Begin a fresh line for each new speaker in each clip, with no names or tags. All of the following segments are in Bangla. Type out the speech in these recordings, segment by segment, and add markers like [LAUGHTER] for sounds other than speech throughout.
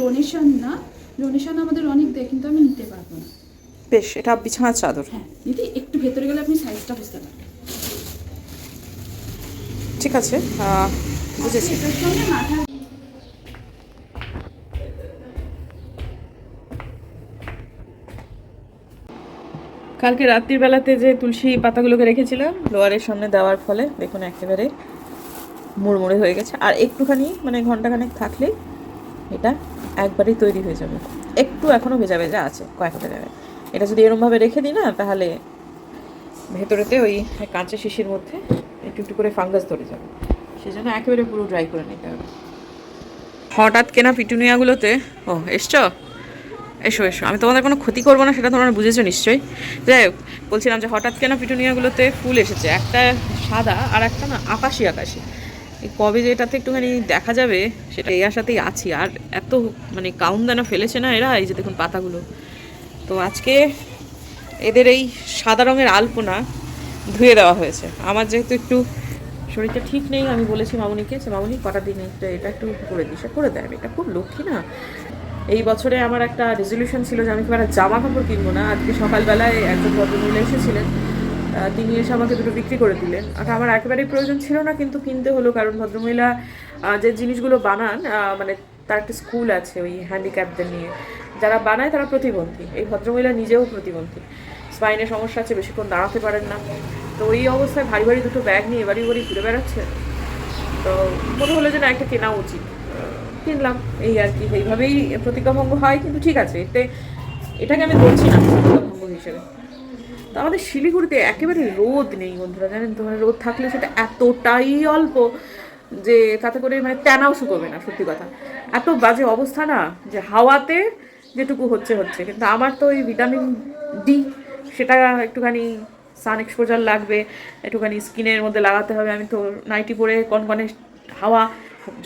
ডোনেশন না ডোনেশন আমাদের অনেক দেয় কিন্তু আমি নিতে পারব না।
বেশ এটা বিছানার চাদর।
হ্যাঁ দিদি একটু ভেতরে গেলে আপনি সাইজটা বুঝতে পারবেন।
ঠিক আছে আহ, বুঝেছি।
এটার সঙ্গে মাথা
কালকে রাত্রির বেলাতে যে তুলসী পাতাগুলোকে রেখেছিলাম লোয়ারের সামনে দেওয়ার ফলে দেখুন একেবারে মুড়মুড়ে হয়ে গেছে। আর একটুখানি মানে ঘন্টাখানেক থাকলে এটা একবারেই তৈরি হয়ে যাবে। একটু এখনও ভেজা ভেজা আছে, কয়েকটা জায়গায়। এটা যদি এরমভাবে রেখে দিই না, তাহলে ভেতরেতে ওই কাঁচা শিশির মধ্যে একটু একটু করে ফাঙ্গাস ধরে যাবে। সেজন্য একেবারে পুরো ড্রাই করে নিতে হবে। হঠাৎ কেনা পিটুনিয়াগুলোতে, ও, এসছো? এসো এসো। আমি তোমাদের কোনো ক্ষতি করব না, সেটা তোমরা বুঝেছ নিশ্চয়ই। যাই হোক, বলছিলাম যে হঠাৎ কেনা পিটুনিয়াগুলোতে ফুল এসেছে। একটা সাদা আর একটা না আকাশি আকাশি। কবে যে এটাতে একটুখানি দেখা যাবে, সেটা এই আশাতেই আছি। আর এত মানে কাউন দানা ফেলেছে না এরা, এই যে দেখুন পাতাগুলো। তো আজকে এদের এই সাদা রঙের আলপনা ধুয়ে দেওয়া হয়েছে। আমার যেহেতু একটু শরীরটা ঠিক নেই, আমি বলেছি মামুনিকে যে, মামুনি, কটা দিন এটা এটা একটু করে দিস। করে দেয়, এটা খুব লক্ষ্মী না। এই বছরে আমার একটা রেজলিউশন ছিল যে, আমি একটা জামা কাপড় কিনবো না? আজকে সকালবেলায় একজন ভদ্রমহিলা এসেছিলেন। তিনি এসে আমাকে দুটো বিক্রি করে দিলেন। আর আমার একেবারেই প্রয়োজন ছিল না, কিন্তু কিনতে হলো, কারণ ভদ্রমহিলা যে জিনিসগুলো বানান মানে তার একটা স্কুল আছে ওই হ্যান্ডিক্যাপদের নিয়ে। যারা বানায় তারা প্রতিবন্ধী। এই ভদ্রমহিলা নিজেও প্রতিবন্ধী। স্পাইনের সমস্যা আছে, বেশিক্ষণ দাঁড়াতে পারেন না। তো এই অবস্থায় ভারী ভারী দুটো ব্যাগ নিয়ে বাড়ি বাড়ি ঘুরে বেড়াচ্ছে। তো মনে হলো যে না একটা কেনা উচিত। কিনলাম। এই আর কি, এইভাবেই প্রতিজ্ঞাভঙ্গ হয়, কিন্তু ঠিক আছে, এতে, এটাকে আমি বলছি না প্রতিজ্ঞাভঙ্গ হিসেবে। তো আমাদের শিলিগুড়িতে একেবারে রোদ নেই বন্ধুরা, জানেন তো? মানে রোদ থাকলে সেটা এতটাই অল্প যে তাতে করে মানে টানাও শুকোবে না, সত্যি কথা। এত বাজে অবস্থা না যে হাওয়াতে যেটুকু হচ্ছে হচ্ছে। কিন্তু আমার তো ওই ভিটামিন ডি সেটা একটুখানি সান এক্সপোজার লাগবে, একটুখানি স্কিনের মধ্যে লাগাতে হবে। আমি তো নাইটি পরে কনকনে হাওয়া,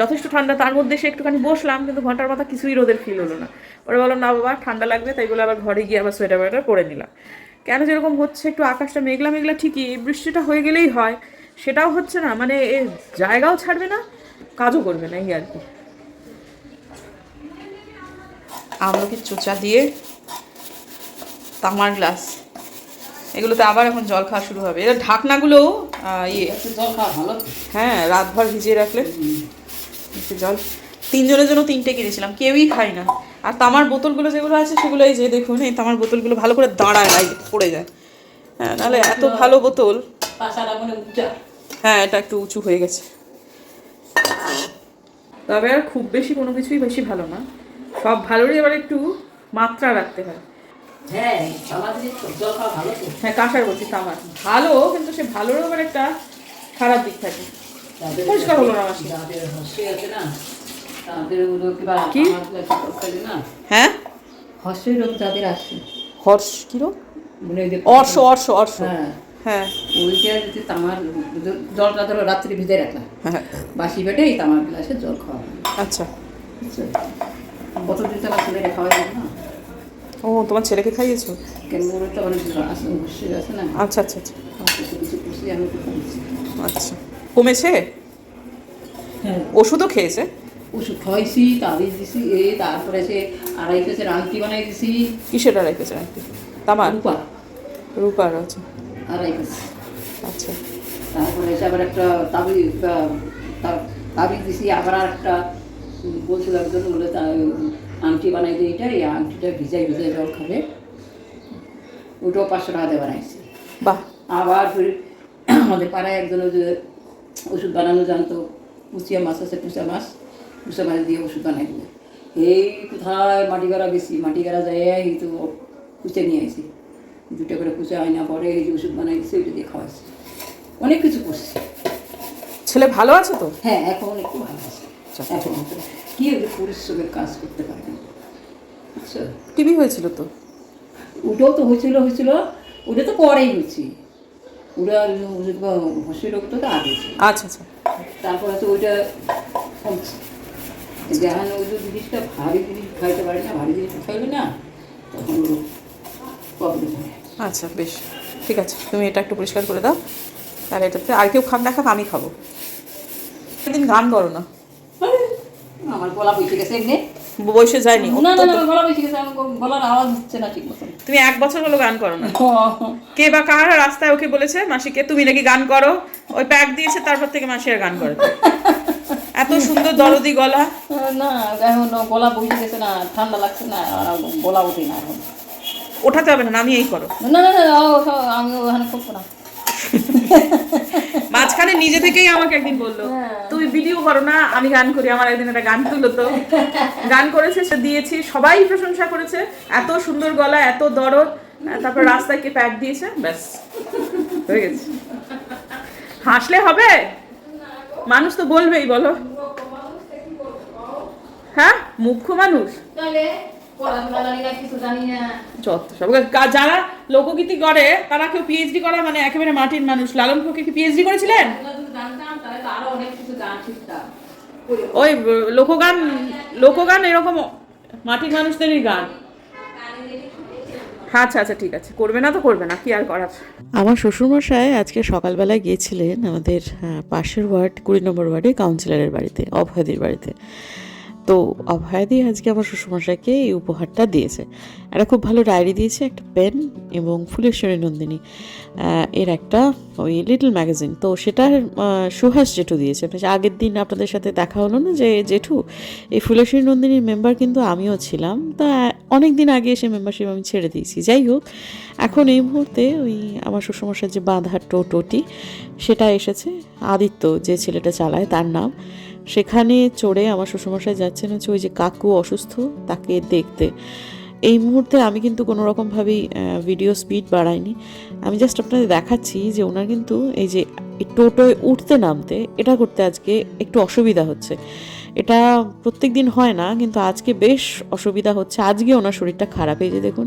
যথেষ্ট ঠান্ডা, তার মধ্যে সে একটুখানি বসলাম, কিন্তু ঘণ্টার মাথা কিছুই রোদের ফিল হলো না। পরে বললাম, না বাবা, ঠান্ডা লাগবে। তাই বলে আবার ঘরে গিয়ে আবার সোয়েটার ওয়েটার পরে নিলাম। কেন যেরকম হচ্ছে একটু আকাশটা মেঘলা মেঘলা ঠিকই বৃষ্টিটা হয়ে গেলেই হয়। সেটাও হচ্ছে না মানে এ জায়গাও ছাড়বে না কাজও করবে না এই আর কি। আমলকির চোচা দিয়ে তামার গ্লাস। এগুলোতে আবার এখন জল খাওয়া শুরু হবে। এর ঢাকনাগুলো ইয়ে।
জল খাওয়া ভালো
হ্যাঁ রাতভর ভিজিয়ে রাখলে জল। তিনজনের জন্য তিনটে কিনেছিলাম কেউই খায় না। আর তামার বোতলগুলো যেগুলো আছে সেগুলো এই যে দেখুন এই তামার বোতলগুলো ভালো করে দাঁড়ায় না পড়ে যায়। হ্যাঁ নাহলে এত ভালো বোতল। হ্যাঁ এটা একটু উঁচু হয়ে গেছে। তবে আর খুব বেশি কোনো কিছুই বেশি ভালো না। সব ভালোরই এবার একটু মাত্রা রাখতে হয়।
হ্যাঁ।
হ্যাঁ কাঁসার বলছি তামার। ভালো কিন্তু সে ভালোরও আবার একটা খারাপ দিক থাকে। পরিষ্কার হলো না মাসি। কি? হ্যাঁ?
রোগ যাদের আছে,
হর্ষ কিরো
মানে
অর্শ অর্শ অর্শ
হ্যাঁ,
হ্যাঁ
ওইটা যদি তামার জলটা ধরো রাত্রি ভিজে রাখলাম
হ্যাঁ।
বাসি পেটে এই তামার গ্লাসে জল খাওয়া
আচ্ছা।
ছেলেকে খাওয়াই না।
ও তোমার ছেলেকে খাইয়েছো?
কেন ওর তো অনেক আছে আছে না?
আচ্ছা আচ্ছা আচ্ছা। আচ্ছা। কমেছে?
হ্যাঁ।
ওষুধও খেয়েছে?
ওষুধ খাওয়াইছি তাবিজ দিছি এই তারপরে সে আড়াই কেজির আংটি বানাই দিছি
কিসের আর রেখেছে নাকি তামার?
রূপা।
রূপার আছে
আড়াই কেজি
আচ্ছা।
তারপরে এসে আবার একটা তাবিজ তাবিজ দিছি আবার আর একটা। বলছিল একজন বলে আংটি বানাই দিই এটা এই আংটিটা ভিজাই ভিজাই জল খাবে ওটাও পাঁচশো টাকা দিয়ে বানাইছি।
বাহ।
আবার ফির আমাদের পাড়ায় একজন যে ওষুধ বানানো জানতো কুচিয়া মাছ আছে কুচা মাছ। কুচা মাছ দিয়ে ওষুধ বানাই দিলে এই কোথায় মাটি গাড়া গেছি মাটি গাড়া যায় এই তো কুচে নিয়ে আসি। দুটো করে কুচা আয়না পরে এই যে ওষুধ বানাই দিছি ওইটা দিয়ে খাওয়াইছি অনেক কিছু করছি।
ছেলে ভালো আছে তো?
হ্যাঁ এখন একটু ভালো আছে। এখন একটু। কি ওই পরিশ্রমের কাজ করতে পারে? না বুঝছ
টিভি হয়েছিল তো?
ওটাও তো হয়েছিল হয়েছিল। ওটা তো পরেই হয়েছি। ওটা হসপিটালটা তো আগে।
আচ্ছা আচ্ছা।
তারপরে তো ওইটা যেখানে ওই জিনিসটা ভারী জিনিস খাইতে পারি না ভারী জিনিস খাইলে না তখন প্রবলেম হয়
আচ্ছা বেশ। ঠিক আছে তুমি এটা একটু পরিষ্কার করে দাও। তাহলে এটাতে আর কেউ খান না খাক আমি খাব। একদিন গান করো না।
আমার গলা বসে গেছে এমনি।
বয়সে যায়নি
না না গলা বসে গেছে আমার গলার আওয়াজ হচ্ছে না ঠিক মতন।
তুমি এক বছর হলো গান করো না। [LAUGHS] কে বা কার রাস্তায় ওকে বলেছে মাসিকে তুমি নাকি গান করো? ওই প্যাক দিয়েছে তারপর থেকে মাসি আর গান করে। [LAUGHS] এত সুন্দর দরদি গলা।
না এখন গলা বসে গেছে না ঠান্ডা লাগছে না গলা ওঠে না এখন।
ওঠাতে হবে না নামিয়েই করো।
না না আমি ওখানে করব না।
মাঝখানে নিজে থেকেই আমাকে একদিন বলল তুমি ভিডিও করো না আমি গান করি। আমার একদিন একটা গান তুলো তো। গান করেছে সে দিয়েছি সবাই প্রশংসা করেছে। এত সুন্দর গলা এত দরদ। তারপর রাস্তায় কে প্যাক দিয়েছে ব্যাস হয়ে গেছে। হাসলে হবে? মানুষ তো বলবেই বলো। হ্যাঁ? মুখ্য মানুষ? যারা লোকগীতি করে তারা কেউ পিএইচডি করা মানে একেবারে মাটির মানুষ। লালন ফকির কি পিএইচডি করেছিলেন? ওই লোকগান লোকগান এরকম মাটির মানুষদেরই গান। আচ্ছা আচ্ছা ঠিক আছে। করবে না তো করবে না, কি আর করার?
আমার শ্বশুরমশাই আজকে সকালবেলায় গিয়েছিলেন আমাদের পাশের ওয়ার্ড, কুড়ি নম্বর ওয়ার্ডে কাউন্সিলরের বাড়িতে, অভয়দির বাড়িতে। তো অভয়াদি আজকে আমার শ্বশুরমশাইকে এই উপহারটা দিয়েছে। একটা খুব ভালো ডায়েরি দিয়েছে, একটা পেন এবং ফুলেশ্বরী নন্দিনী। এর একটা ওই লিটল ম্যাগাজিন। তো সেটা সুহাস জেঠু দিয়েছে। আগের দিন আপনাদের সাথে দেখা হলো না যে জেঠু? এই ফুলেশ্বরী নন্দিনীর মেম্বার কিন্তু আমিও ছিলাম। তা অনেক দিন আগে এসে মেম্বারশিপ আমি ছেড়ে দিয়েছি। যাই হোক, এখন এই মুহূর্তে ওই আমার শ্বশুরমশাই যে বাঁধার টোটোটি, সেটা এসেছে। আদিত্য যে ছেলেটা চালায়, তার নাম। সেখানে চড়ে আমার শ্বশুরমশাই যাচ্ছেন হচ্ছে ওই যে কাকু অসুস্থ, তাকে দেখতে। এই মুহূর্তে আমি কিন্তু কোনো রকমভাবেই ভিডিও স্পিড বাড়াইনি। আমি জাস্ট আপনাদের দেখাচ্ছি যে ওনার কিন্তু এই যে টোটোয় উঠতে নামতে এটা করতে আজকে একটু অসুবিধা হচ্ছে। এটা প্রত্যেক দিন হয় না, কিন্তু আজকে বেশ অসুবিধা হচ্ছে। আজকে ওনার শরীরটা খারাপ। এই যে দেখুন,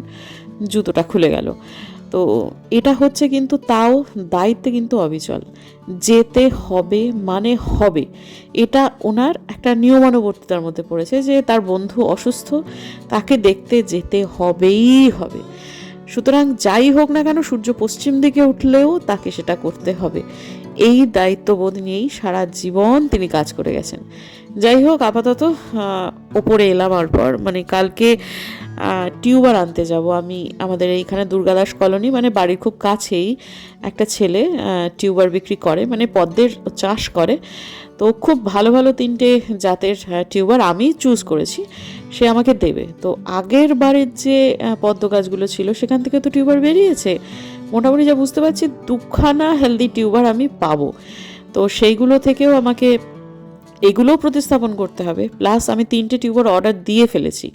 জুতোটা খুলে গেল। তো এটা হচ্ছে কিন্তু তাও দায়িত্বে কিন্তু অবিচল। যেতে হবে মানে হবে। এটা ওনার একটা নিয়মানুবর্তিতার মধ্যে পড়েছে যে তার বন্ধু অসুস্থ, তাকে দেখতে যেতে হবেই হবে। সুতরাং যাই হোক না কেন, সূর্য পশ্চিম দিকে উঠলেও তাকে সেটা করতে হবে। এই দায়িত্ববোধ নিয়েই সারা জীবন তিনি কাজ করে গেছেন। যাই হোক, আপাতত ওপরে এলাম আর পর। মানে কালকে টিউবার আনতে যাব। আমি আমাদের এইখানে দুর্গাদাস কলোনি মানে বাড়ির খুব কাছেই একটা ছেলে টিউবার বিক্রি করে মানে পদ্মের চাষ করে। তো খুব ভালো ভালো তিনটে জাতের টিউবার আমি চুজ করেছি, সে আমাকে দেবে। তো আগের বারের যে পদ্ম গাছগুলো ছিল, সেখান থেকে তো টিউবার বেরিয়েছে। মোটামুটি যা বুঝতে পারছি, দুখানা হেলদি টিউবার আমি পাবো। তো সেইগুলো থেকেও আমাকে এগুলোও প্রতিস্থাপন করতে হবে। প্লাস আমি তিনটে টিউবার অর্ডার দিয়ে ফেলেছি।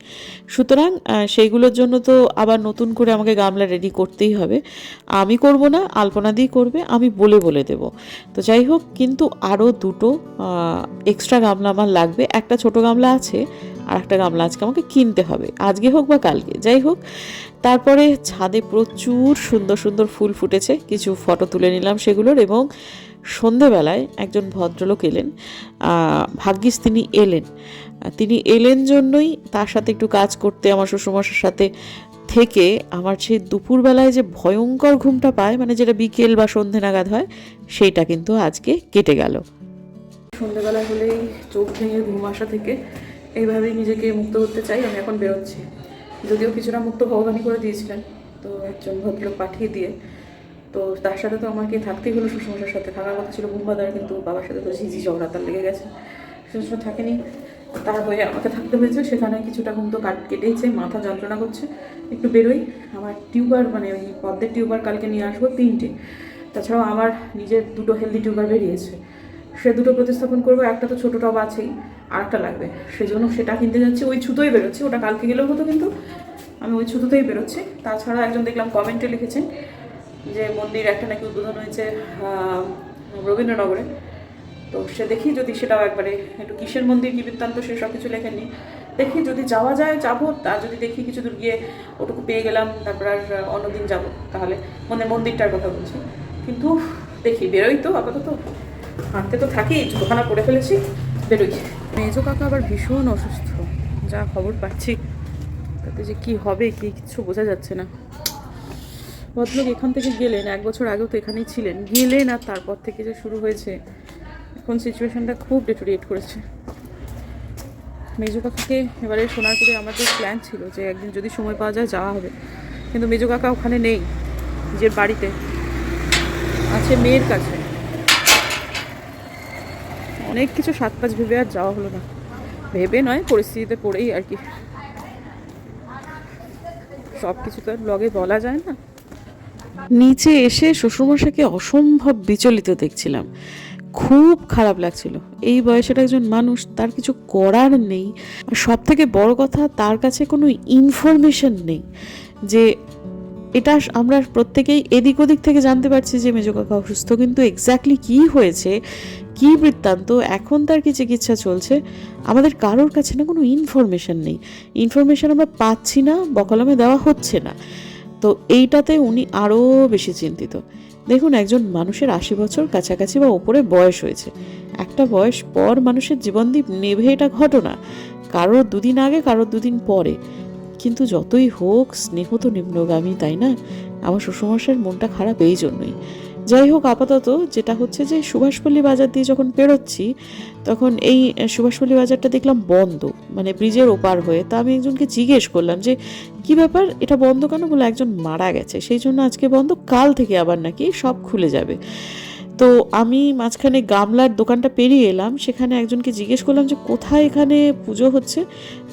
সুতরাং সেইগুলোর জন্য তো আবার নতুন করে আমাকে গামলা রেডি করতেই হবে। আমি করব না, আলপনা দিয়ে করবে, আমি বলে বলে দেব। তো যাই হোক, কিন্তু আরও দুটো এক্সট্রা গামলা আমার লাগবে। একটা ছোট গামলা আছে, আর একটা গামলা আজকে আমাকে কিনতে হবে। আজকে হোক বা কালকে, যাই হোক। তারপরে ছাদে প্রচুর সুন্দর সুন্দর ফুল ফুটেছে। কিছু ফটো তুলে নিলাম সেগুলোর এবং সন্ধেবেলায় একজন ভদ্রলোক এলেন। ভাগ্যিস তিনি এলেন। তিনি এলেন জন্যই তার সাথে একটু কাজ করতে, আমার শ্বশুরমশার সাথে থেকে আমার সেই দুপুরবেলায় যে ভয়ঙ্কর ঘুমটা পায় মানে যেটা বিকেল বা সন্ধে নাগাদ হয়, সেইটা কিন্তু আজকে কেটে গেল।
সন্ধ্যেবেলা হলেই চোখ ভেঙে ঘুম আসা থেকে এইভাবেই নিজেকে মুক্ত করতে চাই, আমি এখন বেরোচ্ছি। যদিও কিছুটা মুক্ত ভগবানই করে দিয়েছিলেন তো একজন ভদ্রলোক পাঠিয়ে দিয়ে তো তার সাথে তো আমাকে থাকতেই হলো সুষমার সাথে থাকার কথা ছিল বুম্বাদার, কিন্তু বাবার সাথে তো ঝিঝি ঝগড়া তার লেগে গেছে। সুষমা থাকেনি, তার হয়ে আমাকে থাকতে হয়েছে। সেখানে কিছুটা ঘুম তো কাট কেটেইছে, মাথা যন্ত্রণা করছে। একটু বেরোই, আমার টিউবার মানে ওই পদ্মের টিউবার কালকে নিয়ে আসব তিনটে। তাছাড়াও আমার নিজের দুটো হেলদি টিউবার বেরিয়েছে। সে দুটো প্রতিস্থাপন করব, একটা তো ছোটো টব আছেই আর একটা লাগবে। সেজন্য সেটা কিনতে যাচ্ছি, ওই ছুতোই বেরোচ্ছি। ওটা কালকে গেলেও হতো কিন্তু, আমি ওই ছুতোতেই বেরোচ্ছি। তাছাড়া একজন দেখলাম কমেন্টে লিখেছেন যে মন্দির একটা নাকি উদ্বোধন হয়েছে রবীন্দ্রনগরে। তো সে দেখি যদি সেটাও একবারে একটু কিসের মন্দির, কি বৃত্তান্ত, সে সব কিছু লেখেননি দেখি যদি যাওয়া যায়, যাব, তা যদি দেখি কিছু দূর গিয়ে ওটুকু পেয়ে গেলাম, তারপর আর অন্যদিন যাব, তাহলে মানে মন্দিরটার কথা বলছি। কিন্তু দেখি বেরোই তো আপাতত। হাঁটতে তো থাকি, জুতোখানা করে ফেলেছি, বেরোই। মেজো কাকা আবার ভীষণ অসুস্থ, যা খবর পাচ্ছি। তাতে যে কি হবে, কি কিছু বোঝা যাচ্ছে না। ভদ্রলোক এখান থেকে গেলেন, এক বছর আগেও তো এখানেই ছিলেন। গেলেন আর তারপর থেকে যে শুরু হয়েছে, এখন সিচুয়েশনটা খুব ডেটোরিয়েট করেছে। মেজো কাকাকে এবারে সোনারপুরে আমাদের প্ল্যান ছিল যে একদিন যদি সময় পাওয়া যায় যাওয়া হবে। কিন্তু মেজো কাকা ওখানে নেই, নিজের বাড়িতে। আছে মেয়ের কাছে। অনেক কিছু সাত পাঁচ ভেবে আর যাওয়া হলো না। ভেবে নয়, পরিস্থিতিতে পড়েই আর কি। সব কিছু তো আর ব্লগে বলা যায় না।
নিচে এসে শ্বশুরমশাইকে অসম্ভব বিচলিত দেখছিলাম। খুব খারাপ লাগছিল। এই বয়সের একজন মানুষ, তার কিছু করার নেই। আর সব থেকে বড় কথা, তার কাছে কোনো ইনফরমেশন নেই যে এটা আমরা প্রত্যেকেই এদিক ওদিক থেকে জানতে পারছি যে মেজো কাকা অসুস্থ, কিন্তু এক্স্যাক্টলি কি হয়েছে, কি বৃত্তান্ত, এখন তার কি চিকিৎসা চলছে, আমাদের কারোর কাছে না কোনো ইনফরমেশন নেই। ইনফরমেশন আমরা পাচ্ছি না, বকলমে দেওয়া হচ্ছে না। তো এইটাতে উনি আরও বেশি চিন্তিত। দেখুন, একজন মানুষের আশি বছর কাছাকাছি বা ওপরে বয়স হয়েছে। একটা বয়স পর মানুষের জীবনদীপ নেভে এটা ঘটনা। কারোর দুদিন আগে কারোর দুদিন পরে। কিন্তু যতই হোক, স্নেহ তো নিম্নগামী, তাই না? আমার শ্বশুরমশাইয়ের মনটা খারাপ এই জন্যই। যাই হোক আপাতত যেটা হচ্ছে যে সুভাষপল্লী বাজার দিয়ে যখন পেরোচ্ছি, তখন এই সুভাষপল্লী বাজারটা দেখলাম বন্ধ মানে ব্রিজের ওপার হয়ে। তা আমি একজনকে জিজ্ঞেস করলাম যে, কি ব্যাপার? এটা বন্ধ কেন? বলে, একজন মারা গেছে, সেই জন্য আজকে বন্ধ, কাল থেকে আবার নাকি সব খুলে যাবে। তো আমি মাঝখানে গামলার দোকানটা পেরিয়ে এলাম, সেখানে একজনকে জিজ্ঞেস করলাম যে কোথায় এখানে পুজো হচ্ছে?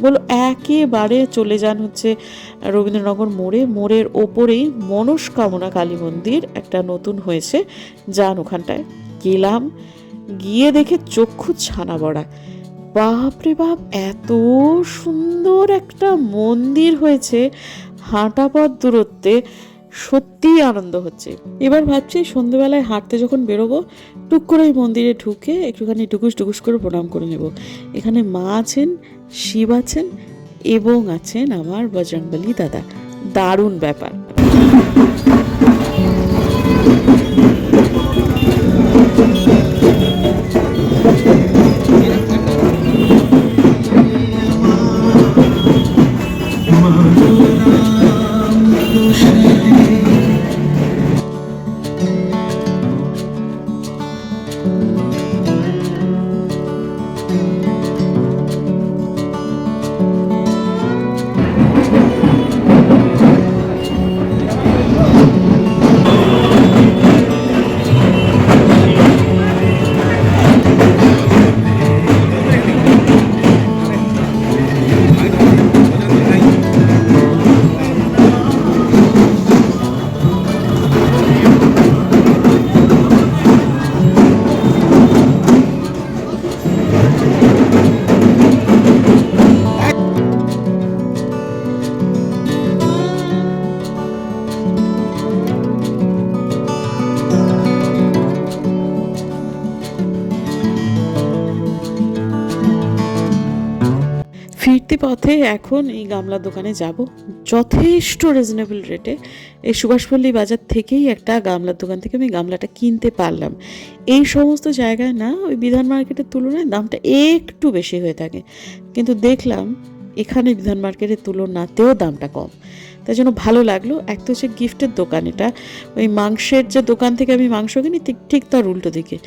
বলল, একেবারে চলে যান হচ্ছে রবীন্দ্রনগর মোড়ে। মোড়ের ওপরেই মনস্কামনা কালী মন্দির একটা নতুন হয়েছে, যান ওখানটায়। গেলাম, গিয়ে দেখে চক্ষু ছানা বড়া বাপরে বাপ, এত সুন্দর একটা মন্দির হয়েছে। হাঁটা পথ দূরত্বে সত্যিই আনন্দ হচ্ছে। এবার ভাবছি সন্ধেবেলায় হাঁটতে যখন বেরোবো, টুক করে ওই মন্দিরে ঢুকে একটুখানি টুকুস টুকুস করে প্রণাম করে নেব। এখানে মা আছেন, শিব আছেন, এবং আছেন আমার বজরংবলী দাদা। দারুণ ব্যাপার। ফিরতি পথে এখন এই গামলা দোকানে যাব। যথেষ্ট রিজনেবল রেটে এই সুভাষপল্লী বাজার থেকেই একটা গামলার দোকান থেকে আমি গামলাটা কিনতে পারলাম। এই সমস্ত জায়গায় না, ওই বিধান মার্কেটের তুলনায় দামটা একটু বেশি হয়ে থাকে। কিন্তু দেখলাম, এখানে বিধান মার্কেটের তুলনাতেও দামটা কম। তাই জন্য ভালো লাগল। এক তো হচ্ছে গিফটের দোকান এটা। ওই মাংসের যে দোকান থেকে আমি মাংস কিনি, ঠিক ঠিক তার উল্টো দিকে।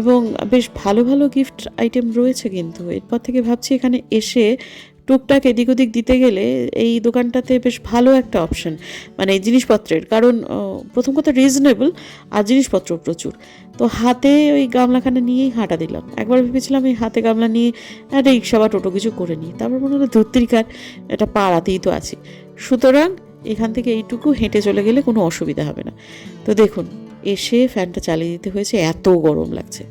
এবং বেশ ভালো ভালো গিফট আইটেম রয়েছে কিন্তু। এরপর থেকে ভাবছি এখানে এসে টুকটাক এদিক ওদিক দিতে গেলে এই দোকানটাতে বেশ ভালো একটা অপশন মানে এই জিনিসপত্রের। কারণ প্রথম কথা রিজনেবল আর জিনিসপত্র প্রচুর। তো হাতে ওই গামলাখানা নিয়েই হাঁটা দিলাম। একবার ভেবেছিলাম এই হাতে গামলা নিয়ে রিক্সা বা টোটো কিছু করে নিই। তারপর মনে হলো ধুত্রিকার, এটা পাড়াতেই তো আছে। সুতরাং এখান থেকে এইটুকু হেঁটে চলে গেলে কোনো অসুবিধা হবে না। তো দেখুন এসে ফ্যানটা চালিয়ে দিতে হয়েছে এত গরম লাগছে।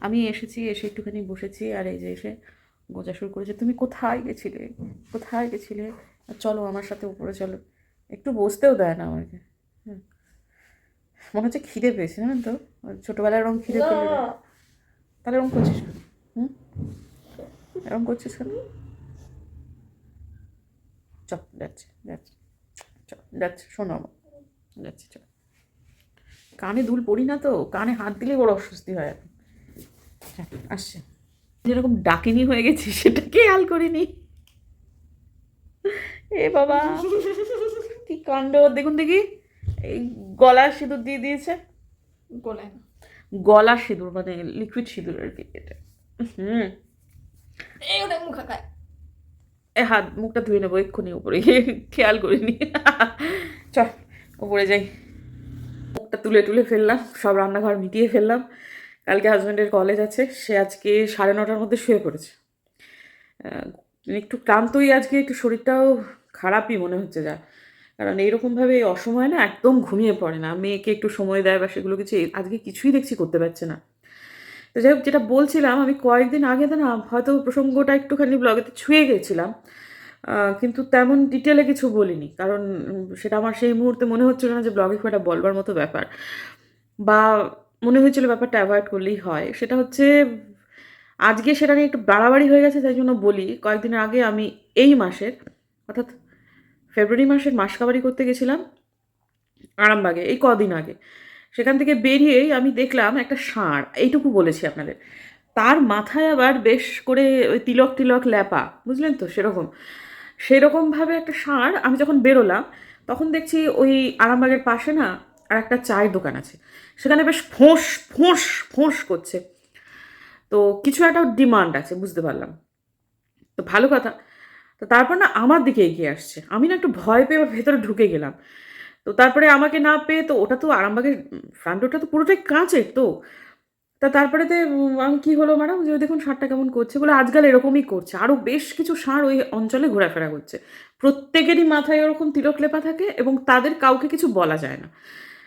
আমি এসেছি এসে একটুখানি বসেছি আর এই যে এসে গোজা শুরু করেছে। তুমি কোথায় গেছিলে? কোথায় গেছিলে? আর চলো আমার সাথে উপরে চলো। একটু বসতেও দেয় না আমাকে। হুম। মনে হচ্ছে খিদে পেয়েছে জানেন তো? ছোটোবেলায় এরকম খিদে পেলে। না। তাহলে এরকম করছিস হুম? এরকম করছিস কেন? চ যাচ্ছে যাচ্ছে চ যাচ্ছে শোনো আমার যাচ্ছি চ কানে দুল পড়ি না তো কানে হাত দিলে বড় অস্বস্তি হয় এখন। হ্যাঁ, আসছে। যেরকম ডাকিনি হয়ে গেছি সেটা খেয়াল করিনি। এ বাবা কি কাণ্ড দেখুন দেখি এই গলার সিঁদুর দিয়ে দিয়েছে।
গোলায় না।
গলার সিঁদুর মানে লিকুইড সিঁদুর আর কি এটা। হুম।
এই ওটা মুখা খায়।
এ হাত, মুখটা ধুয়ে নেব, এক্ষুনি উপরে। গিয়ে [LAUGHS] খেয়াল করিনি। [LAUGHS] চল, উপরে যাই। মুখটা তুলে তুলে ফেললাম, সব রান্নাঘর মিটিয়ে ফেললাম। কালকে হাজব্যান্ডের কলেজ আছে, সে আজকে সাড়ে নটার মধ্যে শুয়ে পড়েছে। একটু ক্লান্তই আজকে, একটু শরীরটাও খারাপই মনে হচ্ছে যা। কারণ এইরকমভাবে এই অসময়ে না একদম ঘুমিয়ে পড়ে না। মেয়েকে একটু সময় দেয় বা সেগুলো কিছু, আজকে কিছুই দেখছি করতে পারছে না। তো যাই হোক, যেটা বলছিলাম, আমি কয়েকদিন আগে না, হয়তো প্রসঙ্গটা একটুখানি ব্লগেতে ছুঁয়ে গেছিলাম। কিন্তু তেমন ডিটেলে কিছু বলিনি, কারণ সেটা আমার সেই মুহূর্তে মনে হচ্ছিল না যে ব্লগে খুব একটা বলবার মতো ব্যাপার। বা মনে হয়েছিল ব্যাপারটা অ্যাভয়েড করলেই হয়। সেটা হচ্ছে, আজকে সেটা নিয়ে একটু বাড়াবাড়ি হয়ে গেছে, তাই জন্য বলি কয়েকদিন আগে আমি এই মাসের, অর্থাৎ ফেব্রুয়ারি মাসের মাসকাবারি করতে গেছিলাম, আরামবাগে, এই কদিন আগে। সেখান থেকে বেরিয়েই আমি দেখলাম একটা ষাঁড়, এইটুকু বলেছি আপনাদের। তার মাথায় আবার বেশ করে ওই তিলক তিলক ল্যাপা, বুঝলেন তো? সেরকম। সেরকমভাবে একটা ষাঁড় আমি যখন বেরোলাম, তখন দেখছি ওই আরামবাগের পাশে না আর একটা চায়ের দোকান আছে। সেখানে বেশ ফোঁস ফোঁস ফোঁস করছে। তো কিছু একটা ডিমান্ড আছে, বুঝতে পারলাম। তো ভালো কথা। তো তারপর না আমার দিকে এগিয়ে আসছে। আমি না একটু ভয় পেয়ে ভেতরে ঢুকে গেলাম। তো তারপরে আমাকে না পেয়ে তো ওটা তো আরামবাগের ফ্রন্ট ডোরটা তো পুরোটাই কাঁচের তো। তা তারপরেতে উম, আমি কী হলো ম্যাডাম যে দেখুন ষাঁড়টা কেমন করছে বলে আজকাল এরকমই করছে। আরও বেশ কিছু ষাঁড় ওই অঞ্চলে ঘোরাফেরা করছে। প্রত্যেকেরই মাথায় ওরকম তিলক লেপা থাকে এবং তাদের কাউকে কিছু বলা যায় না।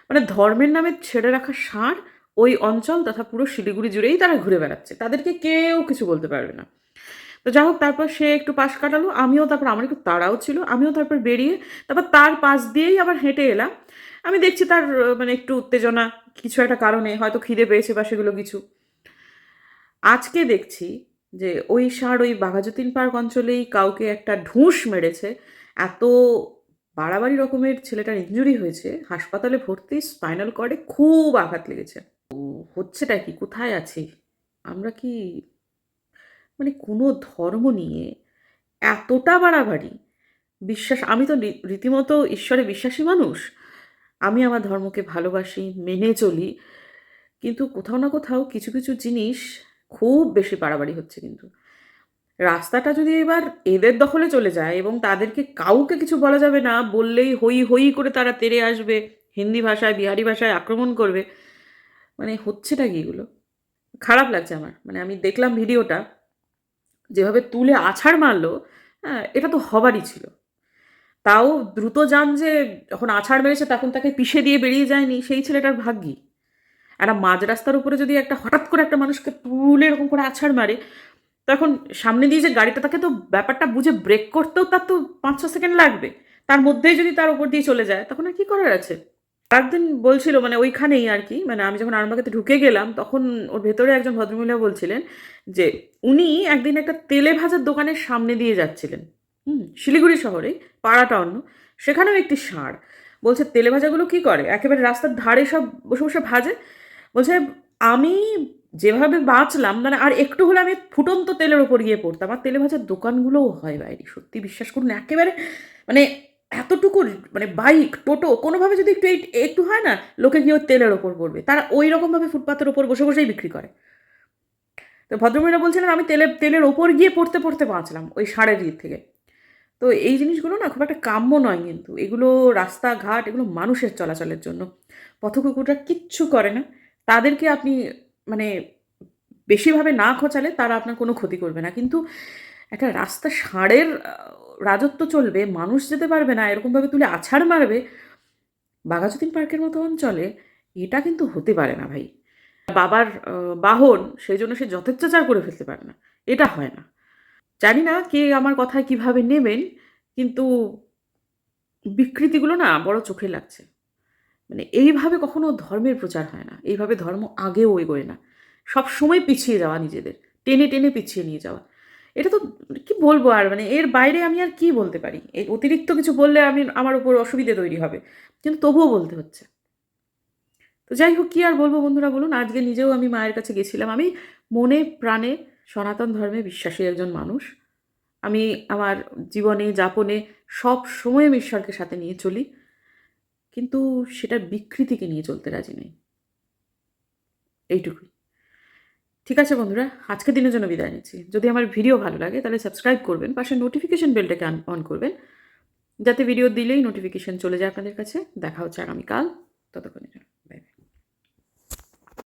মানে ধর্মের নামে ছেড়ে রাখা ষাঁড় ওই অঞ্চল তথা পুরো শিলিগুড়ি জুড়েই তারা ঘুরে বেড়াচ্ছে। তাদেরকে কেউ কিছু বলতে পারবে না। তো যাই হোক, তারপর সে একটু পাশ কাটালো, আমিও তারপর আমার একটু তাড়াও ছিল, আমিও তারপর বেরিয়ে তারপর তার পাশ দিয়েই আবার হেঁটে এলাম। আমি দেখছি তার মানে একটু উত্তেজনা, কিছু একটা কারণে হয়তো খিদে পেয়েছে বা সেগুলো কিছু। আজকে দেখছি যে ওই ষাঁড় ওই বাঘাযতীন পার্ক অঞ্চলেই কাউকে একটা ঢুস মেরেছে। এত বাড়াবাড়ি রকমের ছেলেটার ইঞ্জুরি হয়েছে, হাসপাতালে ভর্তি স্পাইনাল কর্ডে খুব আঘাত লেগেছে। হচ্ছেটা কি? কোথায় আছি? আমরা কি মানে কোনো ধর্ম নিয়ে এতটা বাড়াবাড়ি। বিশ্বাস, আমি তো রীতিমতো ঈশ্বরে বিশ্বাসী মানুষ। আমি আমার ধর্মকে ভালোবাসি, মেনে চলি। কিন্তু কোথাও না কোথাও কিছু কিছু জিনিস খুব বেশি বাড়াবাড়ি হচ্ছে কিন্তু। রাস্তাটা যদি এবার এদের দখলে চলে যায় এবং তাদেরকে কাউকে কিছু বলা যাবে না, বললেই হই হই করে তারা তেড়ে আসবে, হিন্দি ভাষায়, বিহারি ভাষায় আক্রমণ করবে মানে হচ্ছেটা কি এগুলো? খারাপ লাগছে আমার। মানে আমি দেখলাম ভিডিওটা যেভাবে তুলে আছাড় মারলো হ্যাঁ এটা তো হবারই ছিল। তাও দ্রুত যান যে যখন আছাড় মেরেছে তখন তাকে পিষে দিয়ে বেরিয়ে যায়নি, সেই ছেলেটার ভাগ্যি। একটা মাঝ রাস্তার উপরে যদি একটা হঠাৎ করে একটা মানুষকে তুলে এরকম করে আছাড় মারে, তখন সামনে দিয়ে যে গাড়িটা, তাকে তো ব্যাপারটা বুঝে ব্রেক করতেও তার তো পাঁচ ছ সেকেন্ড লাগবে। তার মধ্যেই যদি তার উপর দিয়ে চলে যায়, তখন আর কি করার আছে? একদিন বলছিল মানে ওইখানেই আর কি মানে আমি যখন আরামবাগেতে ঢুকে গেলাম, তখন ওর ভেতরে একজন ভদ্রমহিলা বলছিলেন যে, উনি একদিন একটা তেলে ভাজার দোকানের সামনে দিয়ে যাচ্ছিলেন। হুম, শিলিগুড়ি শহরে পাড়াটা অন্য সেখানেও একটি ষাঁড় বলছে, তেলে ভাজাগুলো কি করে? একেবারে রাস্তার ধারে সব বসে বসে ভাজে। বলছে, আমি যেভাবে বাঁচলাম মানে আর একটু হলে আমি ফুটন্ত তেলের ওপর গিয়ে পড়তাম। আর তেলে ভাজার দোকানগুলোও হয় বাইরে, সত্যি বিশ্বাস করুন, একেবারে মানে এতটুকু মানে বাইক টোটো কোনোভাবে যদি একটু একটু হয় না, লোকে গিয়ে ওই তেলের ওপর পড়বে তারা ওই রকমভাবে ফুটপাতের ওপর বসে বসেই বিক্রি করে। তো ভদ্রমহিলা বলছিলেন, আমি তেলের তেলের ওপর গিয়ে পড়তে পড়তে বাঁচলাম, ওই ষাঁড়ের দিক থেকে। তো এই জিনিসগুলো না খুব একটা কাম্য নয় কিন্তু। এগুলো রাস্তাঘাট, এগুলো মানুষের চলাচলের জন্য। পথকুকুররা কিচ্ছু করে না। তাদেরকে আপনি মানে বেশিভাবে না খোঁচালে তারা আপনার কোনো ক্ষতি করবে না। কিন্তু একটা রাস্তা ষাঁড়ের রাজত্ব চলবে, মানুষ যেতে পারবে না, এরকমভাবে তুলে আছাড় মারবে, বাঘাযতীন পার্কের মতো অঞ্চলে এটা কিন্তু হতে পারে না ভাই। বাবার বাহন সেই জন্য সে যথেচ্ছাচার করে ফেলতে পারে না, এটা হয় না। জানি না কে আমার কথায় কীভাবে নেবেন, কিন্তু বিকৃতিগুলো না বড় চোখে লাগছে। মানে এইভাবে কখনো ধর্মের প্রচার হয় না, এইভাবে ধর্ম আগেও এগোয় না। সব সময় পিছিয়ে যাওয়া নিজেদের, টেনে টেনে পিছিয়ে নিয়ে যাওয়া। এটা তো কি বলব আর? মানে এর বাইরে আমি আর কি বলতে পারি? এই অতিরিক্ত কিছু বললে আমি আমার উপর অসুবিধে তৈরি হবে। কিন্তু তবুও বলতে হচ্ছে। তো যাই হোক, কি আর বলব বন্ধুরা বলুন? আজকে নিজেও আমি মায়ের কাছে গেছিলাম। আমি মনে প্রাণে সনাতন ধর্মে বিশ্বাসী একজন মানুষ। আমি আমার জীবনে, যাপনে সব সময় আমি ঈশ্বরকে সাথে নিয়ে চলি। কিন্তু সেটার বিকৃতিকে নিয়ে চলতে রাজি নেই। এইটুকুই। ঠিক আছে বন্ধুরা, আজকের দিনের জন্য বিদায় নিচ্ছি। যদি আমার ভিডিও ভালো লাগে তাহলে সাবস্ক্রাইব করবেন, পাশে নোটিফিকেশন বেলটাকে অন করবেন, যাতে ভিডিও দিলেই নোটিফিকেশন চলে যায় আপনাদের কাছে। দেখা হচ্ছে আগামীকাল। ততক্ষণে